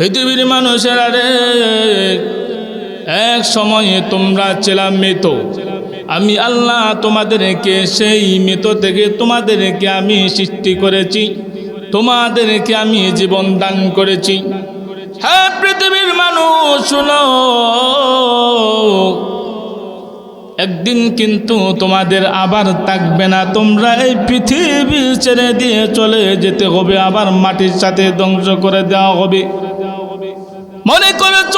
পৃথিবীর মানুষেরা রে, এক সময়ে তোমরা ছিলাম মৃত আমি আল্লাহ তোমাদেরকে সেই মৃত থেকে তোমাদেরকে আমি সৃষ্টি করেছি, তোমাদেরকে আমি জীবন দান করেছি। হ্যাঁ পৃথিবীর মানুষ, শুনো। একদিন কিন্তু তোমাদের আবার থাকবে না, তোমরা এই পৃথিবী ছেড়ে দিয়ে চলে যেতে হবে, আবার মাটির সাথে ধ্বংস করে দেওয়া হবে। মনে করেছ?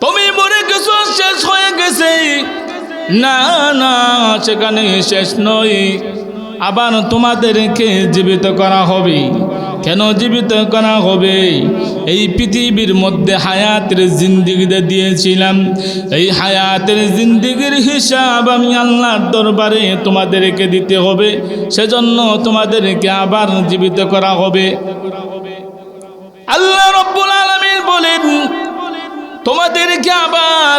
তুমি মরে গেছো, শেষ হয়ে গেছে। না না, সেখানে শেষ নয়। আবার তোমাদেরকে জীবিত করা হবে। কেন জীবিত করা হবে? এই পৃথিবীর মধ্যে হায়াতের জিন্দিগিতে দিয়েছিলাম। এই হায়াতের জিন্দিগির হিসাব আমি আল্লাহর দরবারে তোমাদেরকে দিতে হবে। সেজন্য তোমাদেরকে আবার জীবিত করা হবে। আল্লাহ রব্বুল আলমিন বলেন, তোমাদেরকে আবার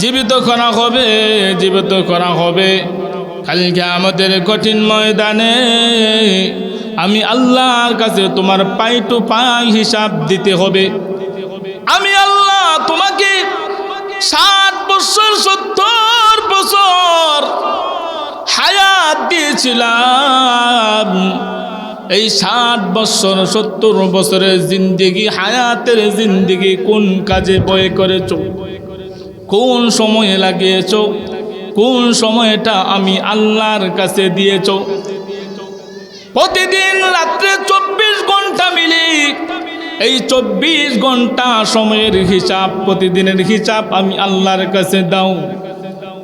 জীবিত করা হবে, জীবিত করা হবে। কালকে আমাদের কঠিন ময়দানে আমি আল্লাহর কাছে তোমার পাই টু পাই হিসাব দিতে হবে। আমি আল্লাহ তোমাকে ষাট বছর, সত্তর বছর হায়াত দিয়েছিলাম। এই ষাট বছর, সত্তর বছরের জিন্দিগি, হায়াতের জিন্দিগি কোন কাজে বয়ে করেছ? কোন সময়ে লাগিয়েছ? কোন সময়টা আমি আল্লাহর কাছে দিয়েছ? প্রতিদিন রাত্রে চব্বিশ ঘণ্টা মিলি। এই চব্বিশ ঘণ্টা সময়ের হিসাব, প্রতিদিনের হিসাব আমি আল্লাহর কাছে দাও।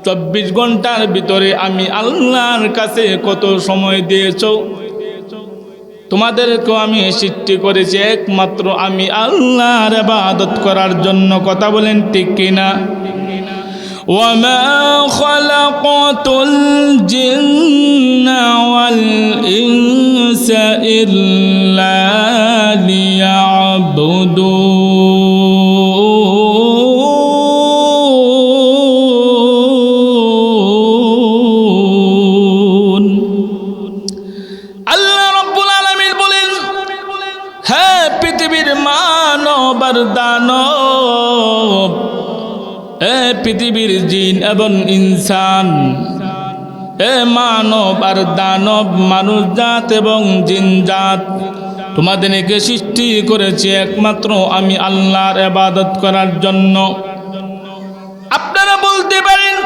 চব্বিশ ঘণ্টার ভিতরে আমি আল্লাহর কাছে কত সময় দিয়েছ? তোমাদেরকেও আমি সৃষ্টি করেছি একমাত্র আমি আল্লাহর আবাদত করার জন্য কথা বলেন ঠিক কিনা وما خلقت الجن والإنس إلا ليعبدون পৃথিবীর জিন এবং ইনসান। এ মানব আর দানব, মানুষ জাত এবং জিন জাত। তোমাদেরকে সৃষ্টি করেছি একমাত্র আমি আল্লাহর এবাদত করার জন্য। আপনারা বলতে পারেন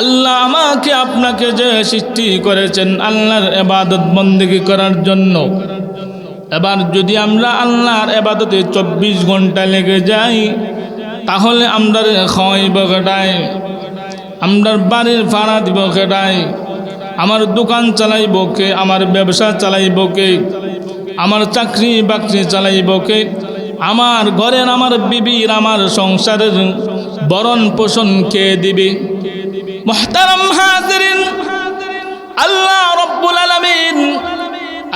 আল্লাহ আমাকে আপনাকে যে সৃষ্টি করেছেন আল্লাহর এবাদত বন্দেগী করার জন্য। এবার যদি আমরা আল্লাহর এবাদতে চব্বিশ ঘণ্টা লেগে যাই, তাহলে আমরা খাওয়াইব কেটাই আমরা বাড়ির ভাড়া দিব কেটাই আমার দোকান চালাইব কে? আমার ব্যবসা চালাইব কে? আমার চাকরি বাকরি চালাইব কে? আমার ঘরের আমার বিবির আমার সংসারের বরণ পোষণ কে দিবে? মোহতারাম হাজরিন, আল্লাহ রব্বুল আলমিন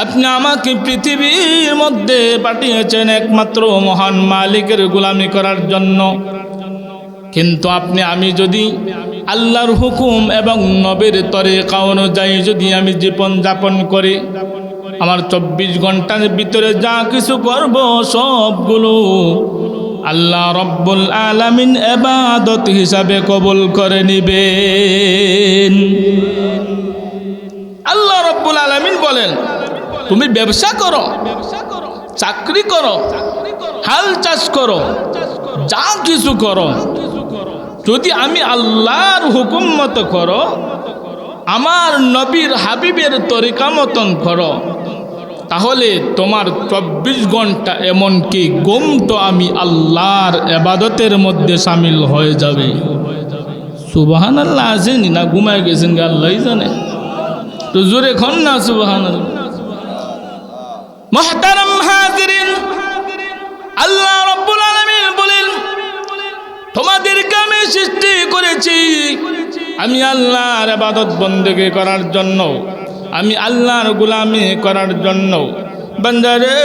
আপনি আমাকে পৃথিবীর মধ্যে পাঠিয়েছেন একমাত্র মহান মালিকের গোলামি করার জন্য। কিন্তু আপনি, আমি যদি আল্লাহর হুকুম এবং নবীর তরিকা অনুযায়ী যদি আমি জীবন যাপন করি, আমার চব্বিশ ঘণ্টার ভিতরে যা কিছু করব সবগুলো আল্লাহ রব্বুল আলামিন এবাদত হিসাবে কবুল করে নিবেন। আল্লাহ রব্বুল আলামিন বলেন তুমি ব্যবসা করো, চাকরি করো, হাল চাষ করো, যা কিছু করো। যদি আমি আল্লাহর হুকুম মতো করো, আমার নবীর হাবিবের তরিকা মতন করো, তাহলে তোমার চব্বিশ ঘণ্টা এমনকি গুম তো আমি আল্লাহর এবাদতের মধ্যে সামিল হয়ে যাবে। সুবাহান আল্লাহ আসেনি না? ঘুমায় গেছেন আল্লাহ জানে। তো জোরে খন না সুবহান মহতারাম আল্লাহ রব্বুল বলেন তোমাদেরকে আমি সৃষ্টি করেছি আমি আল্লাহর আবাদত বন্দেগী করার জন্য, আমি আল্লাহর গুলামি করার জন্য। বান্দারে,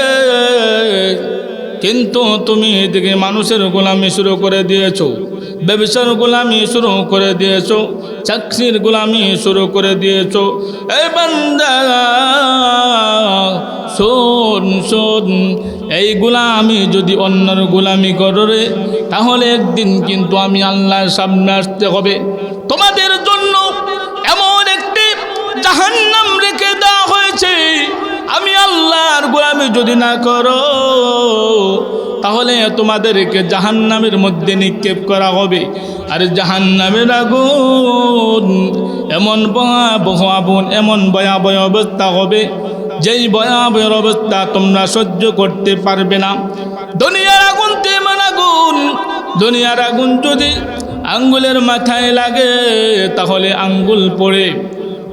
কিন্তু তুমি এদিকে মানুষের গোলামি শুরু করে দিয়েছ, ব্যবসার গোলামি শুরু করে দিয়েছ, চাকরির গোলামি শুরু করে দিয়েছ। এই বান্দা শোন শোন, এই গোলামি যদি অন্যর গোলামি করে তাহলে একদিন কিন্তু আমি আল্লাহর সামনে আসতে হবে। তোমাদের জন্য এমন একটি জাহান্নাম রেখে দেওয়া হয়েছে। আমি আল্লাহর গোলামি যদি না করো, তাহলে তোমাদেরকে জাহান্নামের মধ্যে নিক্ষেপ করা হবে। আর জাহান্নামের আগুন এমন ভয়াবহ আগুন এমন ভয়াবহ অবস্থা হবে যেই ভয়াবহ অবস্থা তোমরা সহ্য করতে পারবে না। দুনিয়ার আগুন তেমন আগুন? দুনিয়ার আগুন যদি আঙ্গুলের মাথায় লাগে, তাহলে আঙ্গুল পড়ে।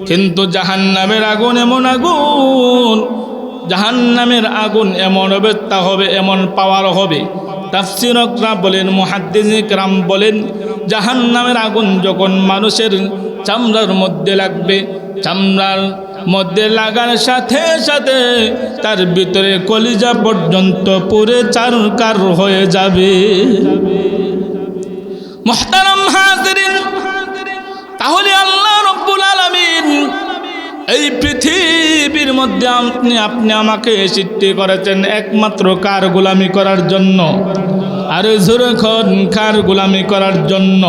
কিন্তু জাহান্নামের আগুন এমন আগুন, জাহান্নামের আগুন এমন অবস্থা হবে, এমন পাওয়ার হবে। তাফসিরকরা বলেন মুহাদ্দিজিকরাম বলেন, জাহান্নামের আগুন যখন মানুষের চামড়ার মধ্যে লাগবে, চামড়ার মধ্যে লাগার সাথে সাথে তার ভিতরে কলিজা পর্যন্ত পুরে চারকার হয়ে যাবে। তাহলে আল্লাহ রব্বুল আলামিন এই পৃথিবীর মধ্যে আপনি আপনি আমাকে সৃষ্টি করেছেন একমাত্র কার গোলামি করার জন্য? আর জোরখন কার গোলামি করার জন্য?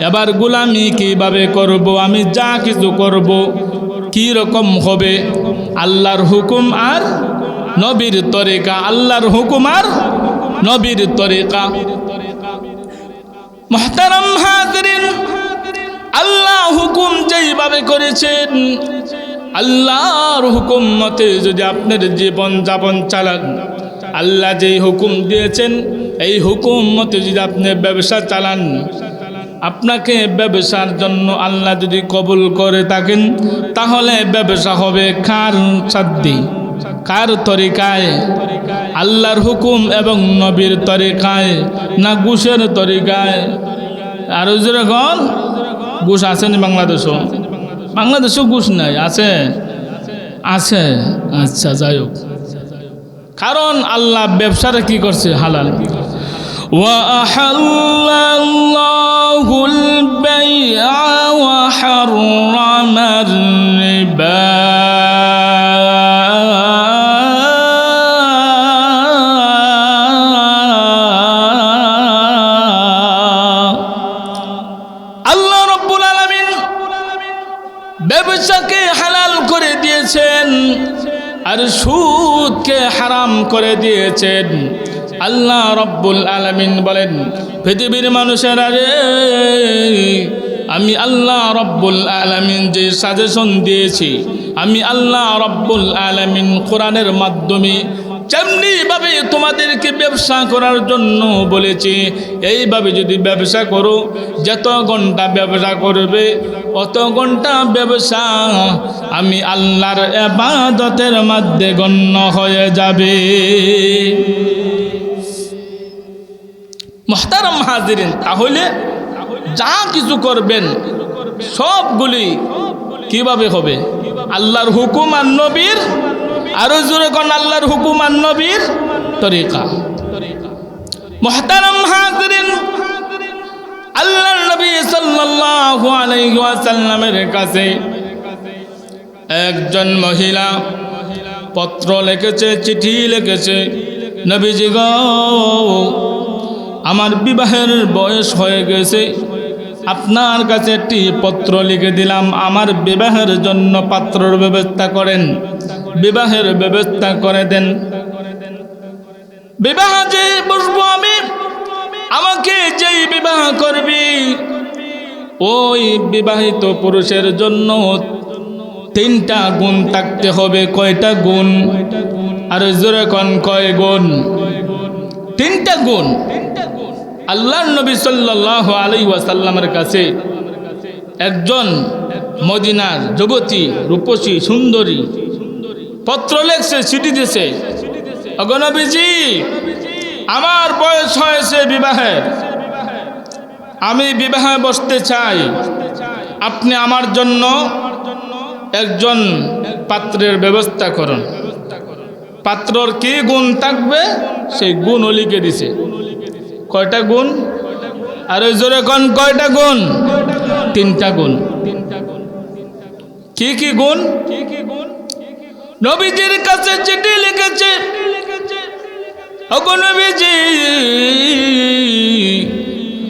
এবার গোলামি কীভাবে করব? আমি যা কিছু করব কি রকম হবে? আল্লাহর হুকুম আর নবীর তরিকা। আল্লাহর হুকুম আর নবীর তরিকা। মহতারাম হাজরিন, আল্লাহ হুকুম যেইভাবে করেছেন, আল্লাহর হুকুম মতে যদি আপনার জীবন যাপন চালান, আল্লাহ যেই হুকুম দিয়েছেন, এই হুকুম মতে যদি আপনি ব্যবসা চালান আপনাকে ব্যবসার জন্য আল্লাহ যদি কবুল করে থাকেন, তাহলে ব্যবসা হবে কার সাদ্দি কার তরিকায়? আল্লাহর হুকুম এবং নবীর তরিকায় না গুসের তরিকায়? আর যেরকম গুস আছেন বাংলাদেশও? বাংলাদেশেও গুস নাই, আছে? আছে আচ্ছা যাই হোক। কারণ আল্লাহ ব্যবসাটা কি করছে? হালাল। ওয়া আহাল্লাল্লাহ। البيع وحرم الربا আল্লাহ রব্বুল আলামিন ব্যবসাকে হালাল করে দিয়েছেন আর সুদকে হারাম করে দিয়েছেন আল্লাহ রব্বুল আলামিন বলেন, পৃথিবীর মানুষের আরে আমি আল্লাহ রব্বুল আলামিন যে সাজেশন দিয়েছি, আমি আল্লাহ রব্বুল আলামিন কোরআনের মাধ্যমে যেমনি ভাবে তোমাদেরকে ব্যবসা করার জন্য বলেছি, এইভাবে যদি ব্যবসা করো, যত ঘণ্টা ব্যবসা করবে, অত ঘণ্টা ব্যবসা আমি আল্লাহর এবাদতের মধ্যে গণ্য হয়ে যাবে। মহতারাম হাজিরিন তাহলে যা কিছু করবেন, সবগুলি কীভাবে হবে? আল্লাহর হুকুম আর নবীর, আরও জোরে কোন, আল্লাহর হুকুম আর নবীর তরিকা। মহতারাম হাজিরিন আল্লাহর নবী ওয়াসাল্লামের কাছে একজন মহিলা পত্র লিখেছে, চিঠি লিখেছে, নবীজি গো আমার বিবাহের বয়স হয়ে গেছে। আপনার কাছে একটি পত্র লিখে দিলাম। আমার বিবাহের জন্য পাত্রর ব্যবস্থা করেন। বিবাহের ব্যবস্থা করে দেন। বিবাহ যে বসবো আমি, আমাকে যেই বিবাহ করবি, ওই বিবাহিত পুরুষের জন্য তিনটা গুণ থাকতে হবে। কয়টা গুণ? আর জোরে কন, কয় গুণ? তিনটা গুণ। আল্লাহ নবী সাল্লাহ আলাই ওয়াসাল্লামের কাছে একজন মদিনার যুবতী, রূপসী, সুন্দরী পত্র লেখছে চিঠি দিছে অগনবীজি আমার বয়স হয়েছে বিবাহের আমি বিবাহে বসতে চাই। আপনি আমার জন্য একজন পাত্রের ব্যবস্থা করুন। পাত্রর কি গুণ থাকবে? সেই গুণ অলিকে দিছে। কয়টা গুণ? আর ওই জোরে কোন, কয়টা গুণ? তিনটা গুণ। কি কি গুণ? নবীজির কাছে চিঠি লিখেছে।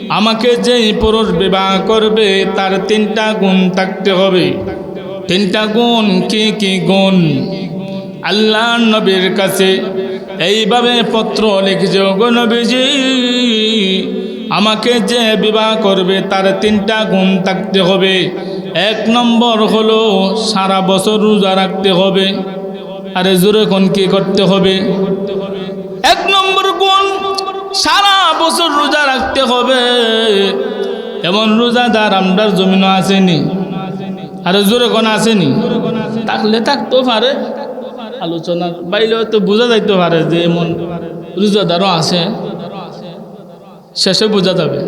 আমাকে যেই পুরুষ বিবাহ করবে, তার তিনটা গুণ থাকতে হবে। তিনটা গুণ কি কি গুণ? আল্লাহ নবীর কাছে এইভাবে পত্র লিখেছে ওগো নবীজি, আমাকে যে বিবাহ করবে তার তিনটা গুণ থাকতে হবে। এক নম্বর হলো সারা বছর রোজা রাখতে হবে, আরে জোরে কোন কি করতে হবে? এক নম্বর গুণ, সারা বছর রোজা রাখতে হবে। এমন রোজাদার আমরার জমিনও আসেনি, আরে জোরে কোন আসেনি? থাকলে থাকতেও পারে আলোচনার বাইরে হয়তো বোঝা যাইতে পারে যে এমন রোজাদারও আছে। শেষে বোঝা যাবে।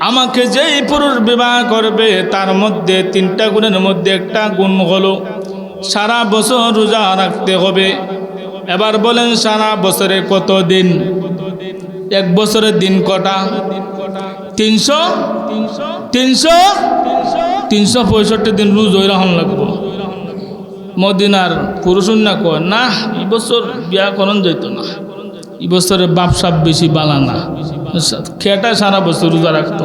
আমাকে যেই পুরুষ বিবাহ করবে, তার মধ্যে তিনটা গুণের মধ্যে একটা গুণ হলো সারা বছর রোজা রাখতে হবে। এবার বলেন সারা বছরে কত দিন? এক বছরের দিন কটা? তিনশো? তিনশো? তিনশো? পঁয়ষট্টি দিন রোজ ওই রকম লাগবো। মদিনার পুরুষ না কয়, না, এই বছর বিয়া করন যেত না। এই বছরে বাপ সাপ বেশি বালা না। খেটা সারা বছর রোজা রাখতো।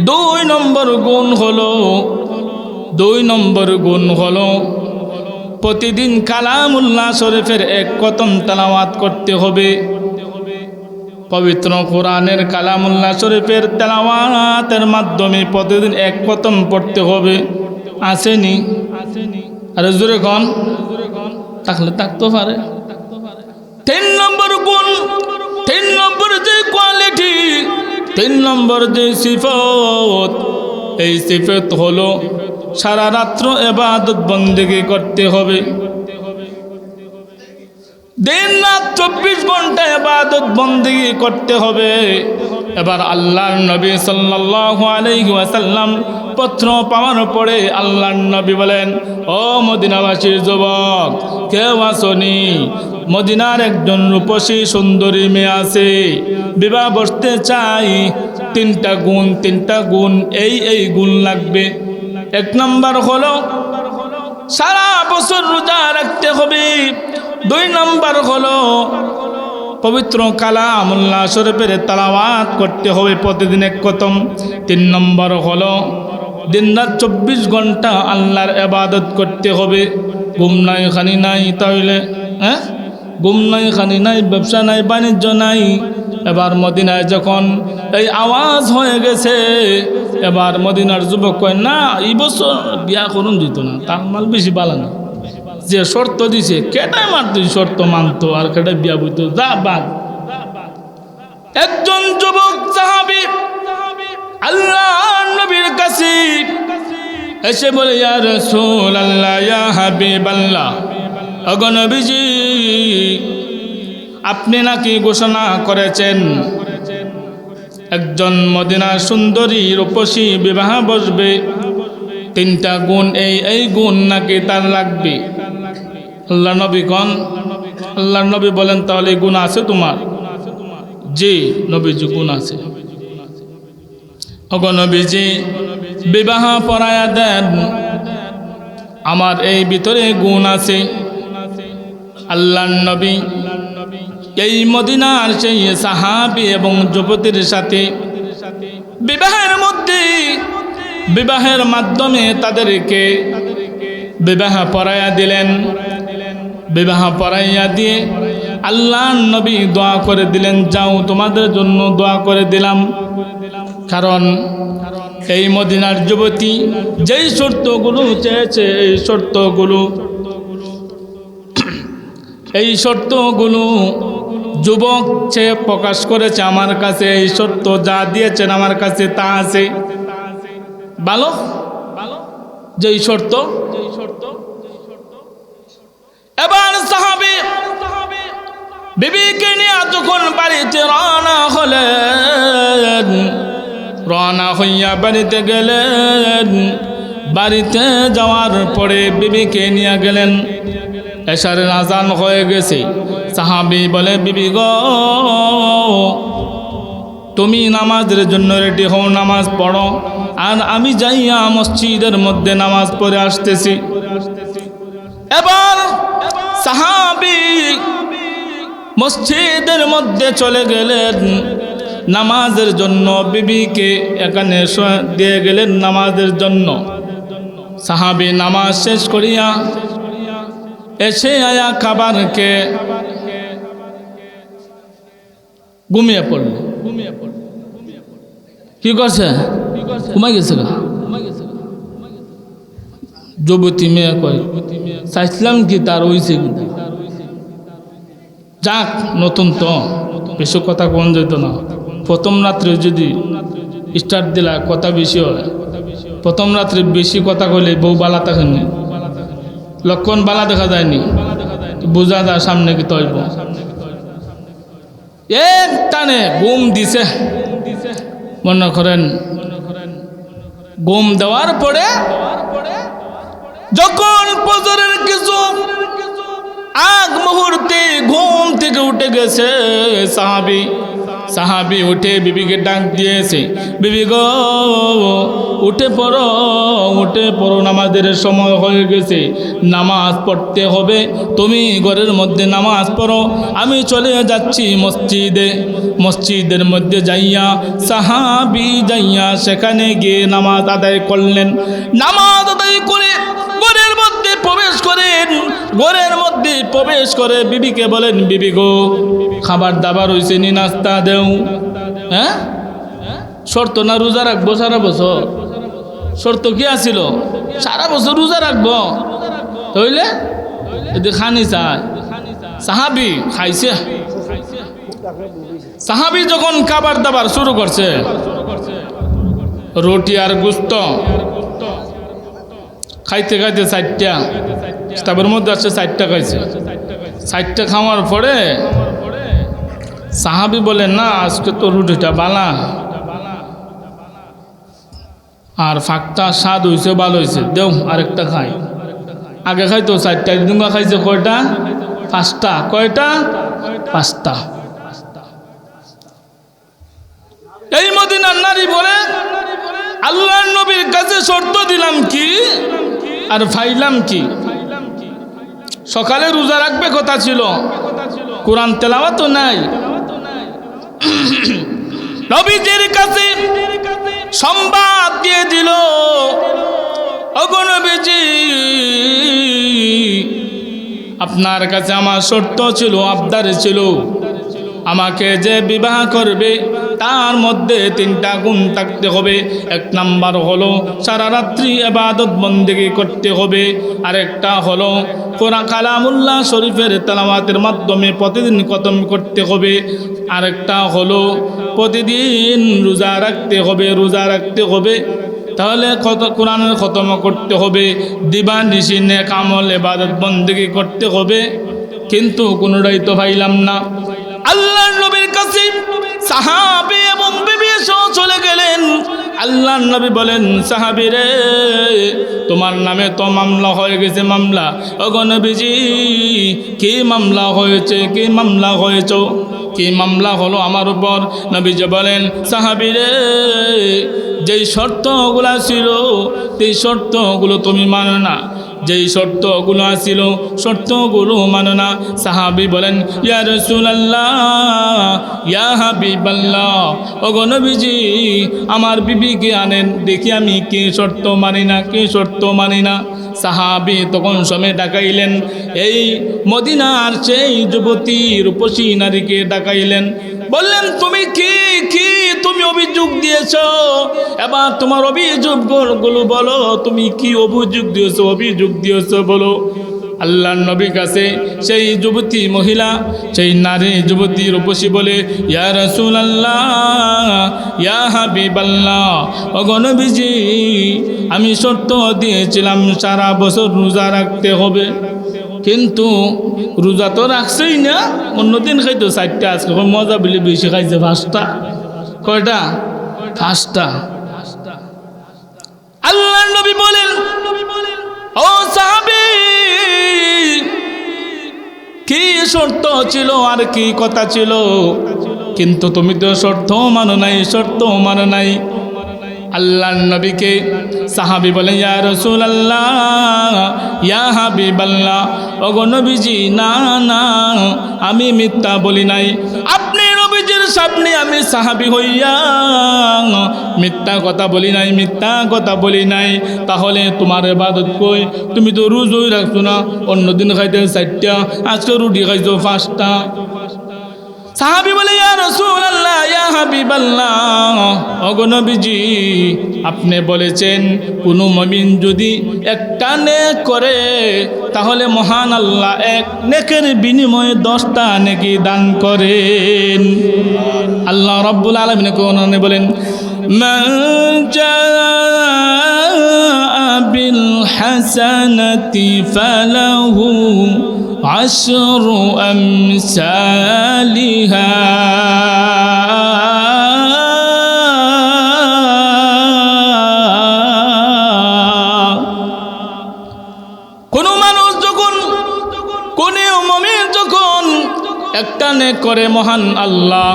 দুই নম্বর গুণ হলো, দুই নম্বর গুণ হলো, প্রতিদিন কালামুল্লাহ শরীফের এক কতম তালাওয়াত করতে হবে। পবিত্র কোরআনের কালামুল্লা শরীফের তেলাওয়াতের মাধ্যমে প্রতিদিন এক কতম পড়তে হবে। আসেনি? আরে জোরে কন। থাকলে থাকতে পারে। তিন নম্বর গুণ, তিন নম্বর যে কোয়ালিটি তিন নম্বর যে সিফত, এই সিফত হলো সারা রাত্র এবাদত বন্দেগি করতে হবে। দিন রাত চব্বিশ ঘণ্টা এবাদত বন্দেগি করতে হবে। এবার আল্লাহর নবী ওয়াসাল্লাম পত্র পাওয়ার পরে আল্লাহর নবী বলেন, ও মদিনাবাসীর যুবক, কেউ আসনি? মদিনার একজন রূপসী সুন্দরী মেয়ে আছে। বিবাহ বসতে চাই। তিনটা গুণ তিনটা গুণ, এই এই গুণ লাগবে। এক নম্বর হলো, সারা বছর রোজা রাখতে হবে। দুই নম্বর হলো পবিত্র কালামুল্লাহ শরীফের তালাওয়াত করতে হবে প্রতিদিন এক কতম তিন নম্বর হলো দিন রাত চব্বিশ ঘণ্টা আল্লাহর এবাদত করতে হবে। ঘুম নাই, খানি নাই তাহলে হ্যাঁ? ঘুম নাই, খানি নাই, ব্যবসা নাই, বাণিজ্য নাই। এবার মদিনায় যখন এই আওয়াজ হয়ে গেছে, এবার মদিনার যুবক কয়, না, এই বছর বিয়া করুন, দিত না, তার মাল বেশি বালা না। যে শর্ত দিছে কেটাই মারত শর্ত মানতো? আর কেটাই বিয়া বইতো? যা বাদ। একজন যুবক সাহাবি আল্লাহ নবীর কাছে এসে বলে, ইয়া রাসূল আল্লাহ ইয়া হাবিব আল্লাহ অগনবীজি আপনি নাকি ঘোষণা করেছেন? একজন মদিনা সুন্দরী রূপসী বিবাহ বসবে। তিনটা গুণ এই এই গুণ নাকি তার লাগবে? আল্লাহ নবী কন আল্লাহ নবী বলেন, তাহলে গুণ আছে তোমার? জি, নবীজি গুণ আছে। অগনবীজি বিবাহ পরায়া দেন। আমার এই ভিতরে গুণ আছে। আল্লাহ নবী এই মদিনার সেই সাহাবি এবং যুবতীর সাথে বিবাহের মধ্যে, বিবাহের মাধ্যমে তাদেরকে বিবাহ পরায়া দিলেন। বিবাহ পড়াইয়া দিয়ে আল্লাহ নবী দোয়া করে দিলেন, যাও, তোমাদের জন্য দোয়া করে দিলাম। কারণ এই মদিনার যুবতী যেই শর্তগুলো চেয়েছে, এই শর্তগুলো এই শর্তগুলো যুবক সে প্রকাশ করেছে আমার কাছে, এই সত্য যা দিয়েছেন আমার কাছে তা আছে। ভালো? যেই শর্ত যেই শর্ত এবার সাহাবি বিবিকে নিয়ে যখন বাড়িতে রওনা হলেন, রওনা হইয়া বাড়িতে গেলেন। বাড়িতে যাওয়ার পরে বিবিকে নিয়ে গেলেন। এশারের আজান হয়ে গেছে। সাহাবি বলে, বিবি গো, তুমি নামাজের জন্য রেডি হও, নামাজ পড়ো। আর আমি যাইয়া মসজিদের মধ্যে নামাজ পড়ে আসতেছি। এবার সাহাবি মসজিদের মধ্যে চলে গেলেন। নামাজের জন্য বিবিকে এখানে দিয়ে গেলেন নামাজের জন্য। সাহাবি নামাজ শেষ করিয়া এসে আয়া খাবারকে ঘুমিয়ে পড়ল ঘুমিয়ে পড়ল। কি করছে? ঘুমাই গেছে গা? যুবতী মেয়ে কয়, চাইছিলাম কি তার হইছে যাক, নতুন তো বেশি কথা কোন যেত না প্রথম রাত্রে যদি স্টার্ট দিলা, কথা বেশি হয়। প্রথম রাত্রে বেশি কথা কইলে বউ বালা থাকেনি লক্ষণ বালা দেখা যায়নি বোঝা যায় সামনে কি তৈব এক টানে ঘুম দিছে। মনে করেন ঘুম দেওয়ার পরে যখন ফজরের কিছু আগ মুহূর্তে ঘুম থেকে উঠে গেছে, সাহাবি সাহাবি উঠে বিবিকে ডাক দিয়েছে, বিবি গো, উঠে পড়ো উঠে পড়ো, নামাজের সময় হয়ে গেছে, নামাজ পড়তে হবে, তুমি ঘরের মধ্যে নামাজ পড়ো, আমি চলে যাচ্ছি মসজিদে, মসজিদের মধ্যে যাইয়া সাহাবি যাইয়া সেখানে গিয়ে নামাজ আদায় করলেন। নামাজ আদায় করে প্রবেশ করেন, ঘরের মধ্যে প্রবেশ করে বিবিকে বলেন, বিবি গো, খাবার দাবার হয়েছে নি, নাস্তা দেও। হ্যাঁ? শর্ত না রোজা রাখব সারা বছর? শর্ত কি আছিল? সারা বছর রোজা রাখব। হইলে যদি খানি চায় সাহাবি খাইছে। সাহাবি যখন খাবার দাবার শুরু করছে, রুটি আর গুস্ত খাইতে খাইতে চারটা। স্টাফের মধ্যে আছে চারটা খাইছে। চারটা খাওয়ার পরে সাহাবি বলে, না, আজকে তো রুটিটা বালা। আর ফাঁকটা স্বাদ হয়েছে ভালো হয়েছে দেও, আরেকটা খাই। আগে খাইতো চারটা দুঙ্গা খাইছে কয়টা? পাঁচটা। কয়টা? পাঁচটা। এই মদিনার নারী বলে, আল্লাহর নবীর কাছে শর্ত দিলাম কি? আর ফাইলাম কি? সকালে রোজা রাখবে কথা ছিল। কোরআন তেলাওয়া তো নাই। নবীজির কাছে সংবাদ দিয়ে দিল আপনার কাছে আমার শর্ত ছিল, আবদার ছিল। আমাকে যে বিবাহ করবে, তার মধ্যে তিনটা গুণ থাকতে হবে। এক নাম্বার হলো, সারা রাত্রি এবাদত বন্দেগি করতে হবে। আরেকটা হলো, কোরআন কালামুল্লাহ শরীফের তালামাতের মাধ্যমে প্রতিদিন খতম করতে হবে। আরেকটা হলো, প্রতিদিন রোজা রাখতে হবে, রোজা রাখতে হবে। তাহলে কত, কোরআনের খতম করতে হবে। দিবা নিশি কামল এবাদত বন্দেগি করতে হবে। কিন্তু কোনোটাই তো পাইলাম না। আল্লাহর নবীর কাছে সাহাবি এবং বিবি সহ চলে গেলেন। আল্লাহর নবী বলেন, সাহাবি রে, তোমার নামে তো মামলা হয়ে গেছে মামলা। ওগো নবীজি, কি মামলা হয়েছে, কি মামলা হয়েছ? কি মামলা হলো আমার উপর? নবীজি বলেন, সাহাবি রে, যেই শর্তগুলা ছিল সেই শর্তগুলো তুমি মানো না। যেই শর্তগুলো আসিল শর্তগুলো মানো না। সাহাবি বলেন, ইয়া রসুলাল্লাহ, ইয়া আমার বিবিকে আনেন, দেখি আমি কি শর্ত মানি না, কি শর্ত মানি না। সাহাবি তখন সময় ডাকাইলেন। এই মদিনার সেই যুবতী রূপসী নারীকে ডাকাইলেন। বললেন, তুমি কি কি তুমি অভিযোগ দিয়েছ? এবার তোমার অভিযোগ অভিযোগগুলো বলো, তুমি কি অভিযোগ দিয়েছ অভিযোগ দিয়েছ বলো। আল্লাহ নবীর কাছে সেই যুবতী মহিলা, সেই নারী যুবতী রূপসী বলে, ইয়া রসুল আল্লাহ ইয়া হাবিব আল্লাহ অগণবিজি আমি শর্ত দিয়েছিলাম, সারা বছর রোজা রাখতে হবে। কিন্তু রোজা তো রাখছেই না। অন্যদিন খাইতো চারটা, আজকে মজা বলে বেশি খাইছে পাঁচটা। কয়টা? পাঁচটা। আল্লাহ নবী বলেন, ও সাহাবি, কি শর্ত ছিল আর কি কথা ছিল? কিন্তু তুমি তো শর্ত মানো নাই, শর্ত মানো নাই। আল্লাহ নবীকে সাহাবি বলেন, ইয়া রসুল আল্লাহ ইয়া হাবিব আল্লাহ ওগো নবীজি, না না, আমি মিথ্যা বলি নাই। আপনি নবীজির সামনে আমি সাহাবি হইয়া মিথ্যা কথা বলি নাই, মিথ্যা কথা বলি নাই। তাহলে তোমার এবাদত কই? তুমি তো রোজই রাখছো না। অন্যদিন খাইতে চারটা, আজকে রুটি খাইছো পাঁচটা। সাহাবি বলে, ইয়া ইয়া আপনি বলেছেন, কোনো মমিন যদি একটা নেক করে, তাহলে মহান আল্লাহ এক নেকের বিনিময়ে দশটা নেকি দান করেন। আল্লাহ রব্বুল আলম নে বলেন হাসানতি হাসানাতি ফালাহু عشر أمثالها কোনো মানুষ যখন কোন মমিন যখন একটা নেক করে মহান আল্লাহ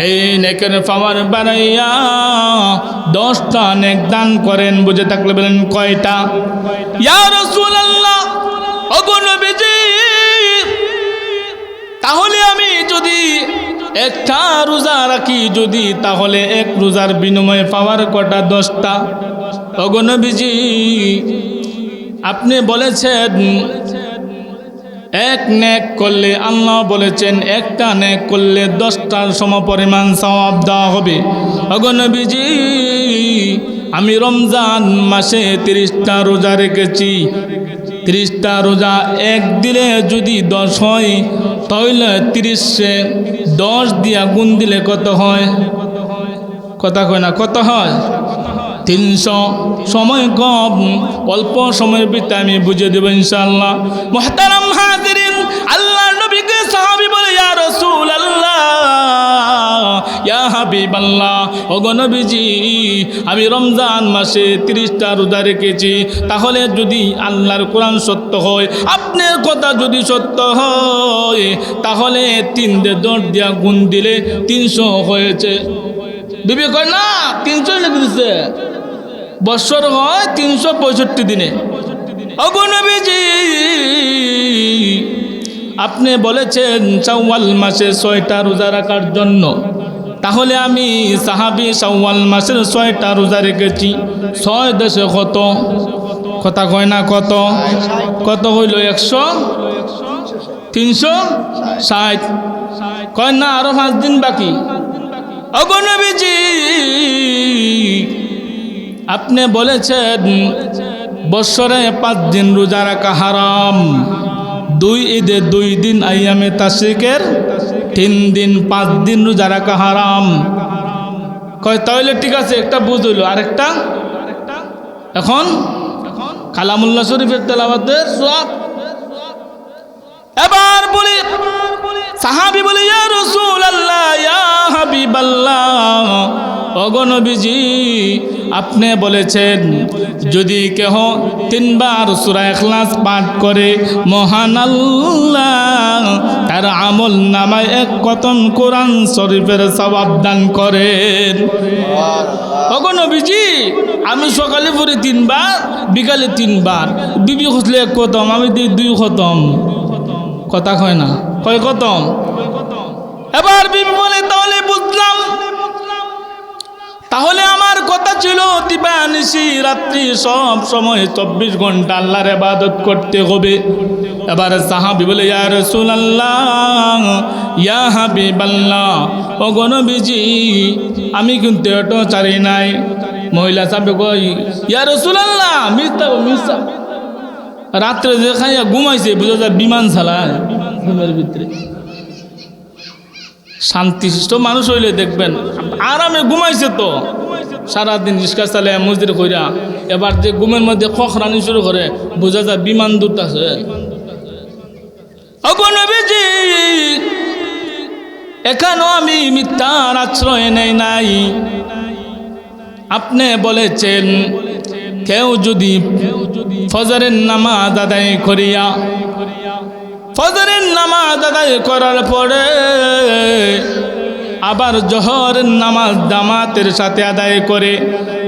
এই নেকের পাওয়ার বাড়াইয়া দশটা নেক দান করেন বুঝে থাকলে বলেন কয়টা ইয়া রাসূলুল্লাহ একটা রোজা রাখি যদি, তাহলে এক রোজার বিনিময়ে পাওয়ার কটা দশটা? অগনবীজি আপনি বলেছেন, এক নেক করলে আল্লাহ বলেছেন, একটা নেক করলে দশটার সম পরিমাণ সওয়াব দেওয়া হবে। অগনবীজি আমি রমজান মাসে তিরিশটা রোজা রেখেছি। তিরিশটা রোজা এক দিলে যদি দশ হয় তাহলে তিরিশে দশ দিয়া গুণ দিলে কত হয়? কথা কয় না, কত হয়? তিনশো। সময় কম, অল্প সময়ের ভিতরে আমি বুঝে দেবো ইনশাল্লাহ মহতারাম হাজির আল্লাহ নবীকে সাহাবি বলে, ইয়া রসুল আল্লাহ ইয়া হাবিব আল্লাহ ওগো নবীজি, আমি রমজান মাসে তিরিশটা রোজা রেখেছি। তাহলে যদি আল্লাহর কোরআন সত্য হয়, আপনার কথা যদি সত্য হয়, তাহলে তিন দে দিয়া গুণ দিলে তিনশো হয়েছে। বিবে কয় না, তিনশো লিখে দিচ্ছে বৎসর হয় তিনশো পঁয়ষট্টি দিনে। অগণবীজি আপনি বলেছেন চাওয়াল মাসে ছয়টা রোজা রাখার জন্য। তাহলে আমি সাহাবি সাওয়াল মাসের ছয়টা রোজা রেখেছি। ছয় দেশে কত? কথা কয় না কত? কত হইল একশো? তিনশো? ষাট। কয় না, আরও পাঁচ দিন বাকি। অগণবীজি আপনি বলেছেন, বৎসরে পাঁচ দিন রোজা রাখা হারাম। দুই ঈদে দুই দিন আইয়ামে তাসিকের তিন দিন, পাঁচ দিন রোজা রাখা হারাম। কয়, তাহলে ঠিক আছে, একটা বুঝ হইল। আরেকটা? এখন? কালামুল্লা শরীফের তেলাবাদের সব এবার বলি, সাহাবি বলি, ইয়া রসুল আল্লাহ ইয়া অগণবীজি, আপনি বলেছেন, যদি কেহ তিনবার সুরা এখলাস পাঠ করে, মহান আল্লাহ তার আমল নামায় এক কতন কোরআন শরীফের সবাব দান করেন। অগণবীজি, আমি সকালে পড়ি তিনবার, বিকালে তিনবার। বিবি খুঁজলে এক খতম আমি দিই দুই খতম কথা কয় না? কয় খতম এবার বিবি বলে, তাহলে বুঝলাম তাহলে আমার কথা ছিল দিবানিশি রাত্রি সব সময় চব্বিশ ঘণ্টা আল্লাহর ইবাদত করতে হবে। এবার সাহাবি বলে, ইয়া রাসূলুল্লাহ, ইয়া হাবিবাল্লাহ ও গণবিজি আমি কিন্তু এটো চারি নাই। মহিলা সাহেব কই ইয়া রাসূলুল্লাহ মিস্তা মিথ্যা। রাত্রে যে খাইয়া ঘুমাইছে, বুঝা যায় বিমান চালায়, ঘুমের ভিতরে। শান্তিশিষ্ট মানুষ হইলে দেখবেন আরামে ঘুমাইছে তো। সারাদিন রিক্সা চালায়, মসজিদ কইরা। এবার যে ঘুমের মধ্যে খখরানি শুরু করে, বোঝা যায় বিমান দূর আছে। এখানেও আমি মিথ্যার আশ্রয় নেই নাই। আপনি বলেছেন, কেউ যদি ফজরের নামাজ আদায় করিয়া, ফজরের নামাজ আদায় করার পরে আবার জহরের নামাজ জামাতের সাথে আদায় করে।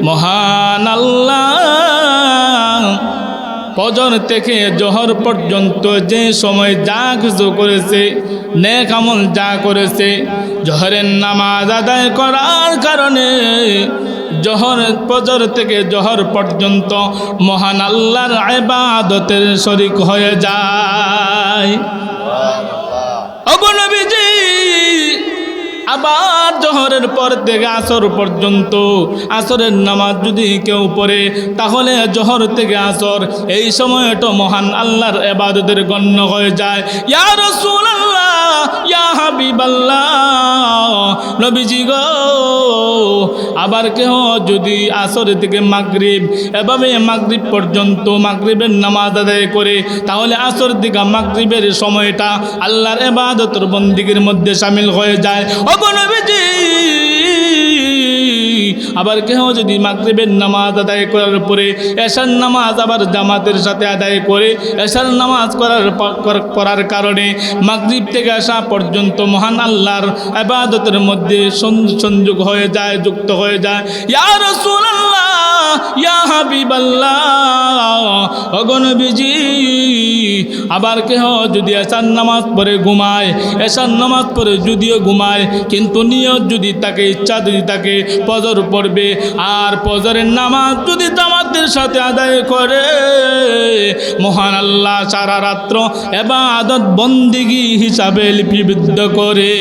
মহান আল্লাহ ফজর থেকে জহর পর্যন্ত যে সময় যা কিছু করেছে নেক আমল যা করেছে জহরের নামাজ আদায় করার কারণে জহর ফজর থেকে জহর পর্যন্ত মহান আল্লাহর আবাদতের শরিক হয়ে যায়। অগণবীজি আবার জহরের পর থেকে আসর পর্যন্ত আসরের নামাজ যদি কেউ পড়ে, তাহলে জহর থেকে আসর এই সময়টা মহান আল্লাহর এবাদতের গণ্য হয়ে যায়। ইয়া রাসূলুল্লাহ, ইয়া হাবিবাল্লাহ, নবীজি গো, আবার কেহ যদি আসরের থেকে মাগরিব, এভাবে মাগরিব পর্যন্ত মাগরিবের নামাজ আদায় করে, তাহলে আসর দিকে মাগরিবের সময়টা আল্লাহর এবাদতের বন্দিগির মধ্যে সামিল হয়ে যায়। অগণবীজি আবার কেহ যদি মাগরিবের নামাজ আদায় করার পরে এশার নামাজ আবার জামাতের সাথে আদায় করে এশার নামাজ করার করার কারণে মাগরিব থেকে আসা পর্যন্ত মহান আল্লাহর আবাদতের মধ্যে সংযোগ হয়ে যায়, যুক্ত হয়ে যায়। আবার কেহ যদি এসার নামাজ পড়ে ঘুমায় এসার নামাজ পড়ে যদিও ঘুমায়, কিন্তু নিয়ত যদি তাকে, ইচ্ছা যদি তাকে পজর পড়বে আর পজরের নামাজ যদি জামাতের সাথে আদায় করে, মহান আল্লাহ সারা রাত্র এবার আদত বন্দিগি হিসাবে লিপিবদ্ধ করে।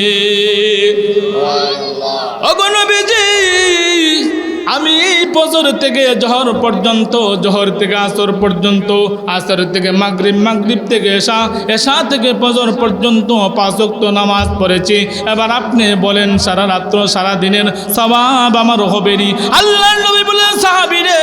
আমি এই পজর থেকে জহর পর্যন্ত, জহর থেকে আসর পর্যন্ত, আসর থেকে মাগরিব মাগরিব থেকে এসা এসা থেকে পজর পর্যন্ত পাঁচক্ত নামাজ পড়েছি। এবার আপনি বলেন, সারা রাত্র, সারা দিনের সবাব আমার হবেনি। আল্লাহ নবী বলেন, সাহাবিরে!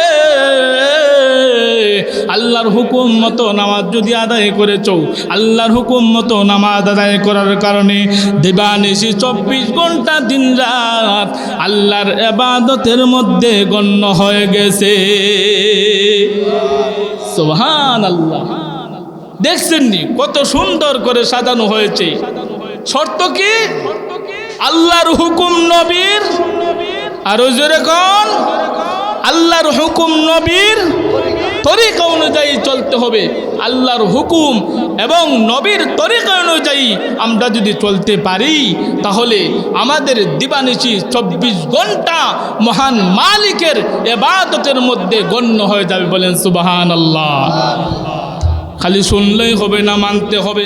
আল্লাহর হুকুম মতো নামাজ যদি আদায় করেছ, আল্লাহর হুকুম মতো নামাজ আদায় করার কারণে দিবানিশি চব্বিশ ঘণ্টা দিন রাত আল্লাহর এবাদতের মধ্যে গণ্য হয়ে গেছে। সোহান আল্লাহ দেখছেন নি কত সুন্দর করে সাজানো হয়েছে। শর্ত কি? আল্লাহর হুকুম নবীর। আরও জোরে কন। আল্লাহর হুকুম নবীর। তরিকা অনুযায়ী চলতে হবে, আল্লাহর হুকুম এবং নবীর তরিকা অনুযায়ী আমরা যদি চলতে পারি, তাহলে আমাদের দিবানিশি চব্বিশ ঘণ্টা মহান মালিকের এবাদতের মধ্যে গণ্য হয়ে যাবে বলেন সুবাহান আল্লাহ খালি শুনলেই হবে না, মানতে হবে।